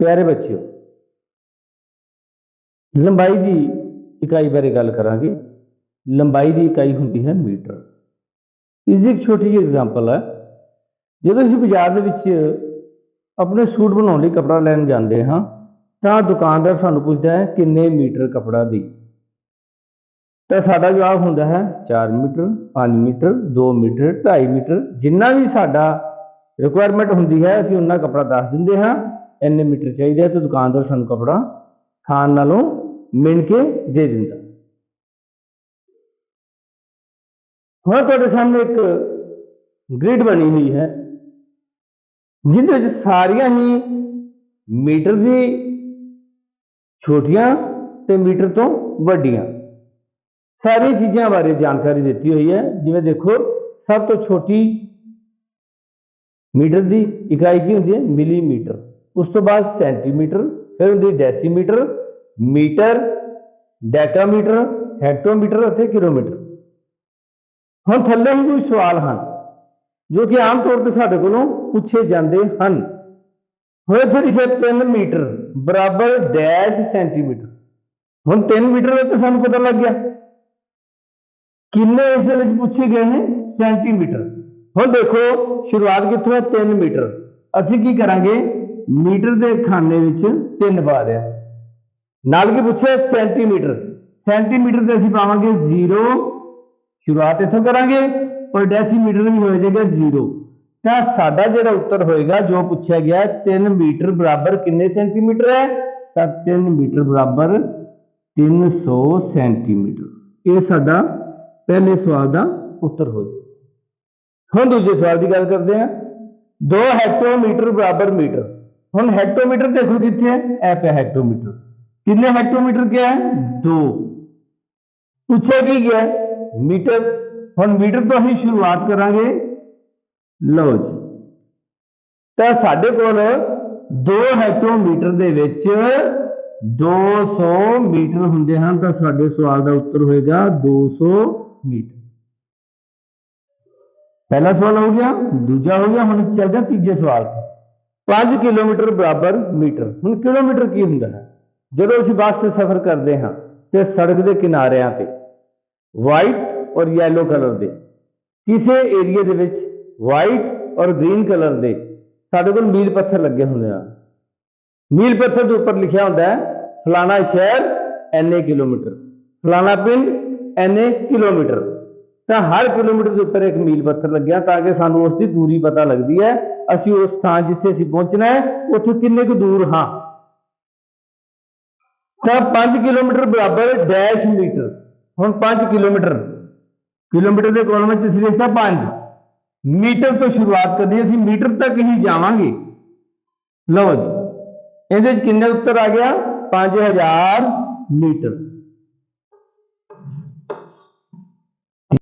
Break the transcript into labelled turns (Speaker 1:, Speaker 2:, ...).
Speaker 1: ਪਿਆਰੇ ਬੱਚਿਓ ਲੰਬਾਈ ਦੀ ਇਕਾਈ ਬਾਰੇ ਗੱਲ ਕਰਾਂਗੇ ਲੰਬਾਈ ਦੀ ਇਕਾਈ ਹੁੰਦੀ ਹੈ ਮੀਟਰ ਇਸ ਦੀ ਇੱਕ ਛੋਟੀ ਜਿਹੀ ਐਗਜ਼ਾਮਪਲ ਹੈ ਜਦੋਂ ਅਸੀਂ ਬਾਜ਼ਾਰ ਦੇ ਵਿੱਚ ਆਪਣੇ ਸੂਟ ਬਣਾਉਣ ਲਈ ਕੱਪੜਾ ਲੈਣ ਜਾਂਦੇ ਹਾਂ ਤਾਂ ਦੁਕਾਨਦਾਰ ਸਾਨੂੰ ਪੁੱਛਦਾ ਹੈ ਕਿੰਨੇ ਮੀਟਰ ਕੱਪੜਾ ਦੀ ਤਾਂ ਸਾਡਾ ਜਵਾਬ ਹੁੰਦਾ ਹੈ 4 ਮੀਟਰ 5 ਮੀਟਰ 2 ਮੀਟਰ 2.5 ਮੀਟਰ ਜਿੰਨਾ ਵੀ ਸਾਡਾ ਰਿਕੁਆਇਰਮੈਂਟ ਹੁੰਦੀ ਹੈ ਅਸੀਂ ਉਹਨਾਂ ਕੱਪੜਾ ਦੱਸ ਦਿੰਦੇ ਹਾਂ ਇੰਨੇ ਮੀਟਰ ਚਾਹੀਦਾ ਹੈ ਤੇ ਦੁਕਾਨਦਾਰ ਸਾਨੂੰ ਕੱਪੜਾ ਖਾਣ ਨਾਲੋਂ ਮਿਣ ਕੇ ਦੇ ਦਿੰਦਾ ਹੁਣ ਤੁਹਾਡੇ ਸਾਹਮਣੇ ਇੱਕ ਗ੍ਰਿਡ ਬਣੀ ਹੋਈ ਹੈ ਜਿਹਦੇ ਵਿੱਚ ਸਾਰੀਆਂ ਹੀ ਮੀਟਰ ਦੀ ਛੋਟੀਆਂ ਤੇ ਮੀਟਰ ਤੋਂ ਵੱਡੀਆਂ ਸਾਰੀ ਚੀਜ਼ਾਂ ਬਾਰੇ ਜਾਣਕਾਰੀ ਦਿੱਤੀ ਹੋਈ ਹੈ ਜਿਵੇਂ ਦੇਖੋ ਸਭ ਤੋਂ ਛੋਟੀ ਮੀਟਰ ਦੀ ਇਕਾਈ ਕੀ ਹੁੰਦੀ ਹੈ ਮਿਲੀਮੀਟਰ ਉਸ ਤੋਂ ਬਾਅਦ ਸੈਂਟੀਮੀਟਰ ਫਿਰ ਹੁੰਦੀ ਡੈਸੀਮੀਟਰ ਮੀਟਰ ਡੈਕਾਮੀਟਰ ਹੈਕਟੋਮੀਟਰ ਅਤੇ ਕਿਲੋਮੀਟਰ ਹੁਣ ਥੱਲੇ ਹੀ ਕੁਝ ਸਵਾਲ ਹਨ ਜੋ ਕਿ ਆਮ ਤੌਰ ਤੇ ਸਾਡੇ ਕੋਲੋਂ ਪੁੱਛੇ ਜਾਂਦੇ ਹਨ ਹੋਏ ਇੱਥੇ ਲਿਖਿਆ 3 ਮੀਟਰ ਬਰਾਬਰ ਡੈਸ਼ ਸੈਂਟੀਮੀਟਰ ਹੁਣ 3 ਮੀਟਰ ਦਾ ਤਾਂ ਸਾਨੂੰ ਪਤਾ ਲੱਗ ਗਿਆ ਕਿੰਨੇ ਇਸ ਦੇ ਵਿੱਚ ਪੁੱਛੇ ਗਏ ਨੇ ਸੈਂਟੀਮੀਟਰ ਹੁਣ ਦੇਖੋ ਸ਼ੁਰੂਆਤ ਕਿੱਥੋਂ ਹੈ 3 ਮੀਟਰ ਅਸੀਂ ਕੀ ਕਰਾਂਗੇ ਮੀਟਰ ਦੇ ਖਾਨੇ ਵਿੱਚ 3 ਪਾ ਦਿਆ ਨਾਲ ਕੀ ਪੁੱਛਿਆ ਸੈਂਟੀਮੀਟਰ ਸੈਂਟੀਮੀਟਰ ਤੇ ਅਸੀਂ ਪਾਵਾਂਗੇ 0 ਸ਼ੁਰੂਆਤ ਇੱਥੋਂ ਕਰਾਂਗੇ ਔਰ ਡੈਸੀਮੀਟਰ ਵੀ ਹੋ ਜਾਏਗਾ 0 ਤਾਂ ਸਾਡਾ ਜਿਹੜਾ ਉੱਤਰ ਹੋਏਗਾ ਜੋ ਪੁੱਛਿਆ ਗਿਆ 3 ਮੀਟਰ ਬਰਾਬਰ ਕਿੰਨੇ ਸੈਂਟੀਮੀਟਰ ਹੈ ਤਾਂ 3 ਮੀਟਰ ਬਰਾਬਰ 300 ਸੈਂਟੀਮੀਟਰ ਇਹ ਸਾਡਾ ਪਹਿਲੇ ਸਵਾਲ ਦਾ ਉੱਤਰ ਹੋ ਗਿਆ ਹੁਣ ਦੂਜੇ ਸਵਾਲ ਦੀ ਗੱਲ ਕਰਦੇ ਹਾਂ 2 ਹੈਕਟੋਮੀਟਰ ਬਰਾਬਰ ਮੀਟਰ ਹੁਣ ਹੈਕਟੋਮੀਟਰ ਦੇਖੋ ਕਿੱਥੇ ਹੈ ਇਹ ਪਿਆ ਹੈਕਟੋਮੀਟਰ ਕਿੰਨੇ ਹੈਕਟੋਮੀਟਰ ਕਿਹਾ ਹੈ 2 ਪੁੱਛਿਆ ਕੀ ਗਿਆ ਹੈ? ਮੀਟਰ ਹੁਣ ਮੀਟਰ ਤੋਂ ਅਸੀਂ ਸ਼ੁਰੂਆਤ ਕਰਾਂਗੇ ਲਓ ਜੀ ਤਾਂ ਸਾਡੇ ਕੋਲ 2 ਹੈਕਟੋਮੀਟਰ ਦੇ ਵਿੱਚ 200 ਮੀਟਰ ਹੁੰਦੇ ਹਨ ਤਾਂ ਸਾਡੇ ਸਵਾਲ ਦਾ ਉੱਤਰ ਹੋਏਗਾ 200 ਮੀਟਰ ਪਹਿਲਾ ਸਵਾਲ ਹੋ ਗਿਆ ਦੂਜਾ ਹੋ ਗਿਆ ਹੁਣ ਅਸੀਂ ਚੱਲਦੇ ਹਾਂ ਤੀਜੇ ਸਵਾਲ ਤੇ 5 ਕਿਲੋਮੀਟਰ ਬਰਾਬਰ ਮੀਟਰ ਹੁਣ ਕਿਲੋਮੀਟਰ ਕੀ ਹੁੰਦਾ ਹੈ ਜਦੋਂ ਅਸੀਂ ਬੱਸ ਤੇ ਸਫ਼ਰ ਕਰਦੇ ਹਾਂ ਤੇ ਸੜਕ ਦੇ ਕਿਨਾਰਿਆਂ ਤੇ ਵਾਈਟ ਔਰ ਯੈਲੋ ਕਲਰ ਦੇ ਕਿਸੇ ਏਰੀਆ ਦੇ ਵਿੱਚ ਵਾਈਟ ਔਰ ਗ੍ਰੀਨ ਕਲਰ ਦੇ ਸਾਡੇ ਕੋਲ ਮੀਲ ਪੱਥਰ ਲੱਗੇ ਹੁੰਦੇ ਆ ਮੀਲ ਪੱਥਰ ਦੇ ਉੱਪਰ ਲਿਖਿਆ ਹੁੰਦਾ ਹੈ ਫਲਾਣਾ ਸ਼ਹਿਰ ਐਨੇ ਕਿਲੋਮੀਟਰ ਫਲਾਣਾ ਪਿੰਡ ਐਨੇ ਕਿਲੋਮੀਟਰ ਤਾਂ ਹਰ ਕਿਲੋਮੀਟਰ ਦੇ ਉੱਪਰ ਇੱਕ ਮੀਲ ਪੱਥਰ ਲੱਗਿਆ ਤਾਂ ਕਿ ਸਾਨੂੰ ਉਸ ਦੀ ਦੂਰੀ ਪਤਾ ਲੱਗਦੀ ਹੈ ਅਸੀਂ ਉਸ ਥਾਂ ਜਿੱਥੇ ਅਸੀਂ ਪਹੁੰਚਣਾ ਹੈ ਉੱਥੇ ਕਿੰਨੇ ਕੁ ਦੂਰ ਹਾਂ ਤਾਂ 5 ਕਿਲੋਮੀਟਰ ਬਰਾਬਰ ਡੈਸ਼ ਮੀਟਰ ਹੁਣ 5 ਕਿਲੋਮੀਟਰ ਕਿਲੋਮੀਟਰ ਦੇ ਕੋਲ ਵਿੱਚ ਅਸੀਂ ਲਿਖਿਆ 5 ਮੀਟਰ ਤੋਂ ਸ਼ੁਰੂਆਤ ਕਰਨੀ ਹੈ, ਅਸੀਂ ਮੀਟਰ ਤੱਕ ਹੀ ਜਾਵਾਂਗੇ ਲਓ ਜੀ ਇਹਦੇ ਵਿੱਚ ਕਿੰਨੇ ਉੱਤਰ ਆ ਗਿਆ 5000 ਮੀਟਰ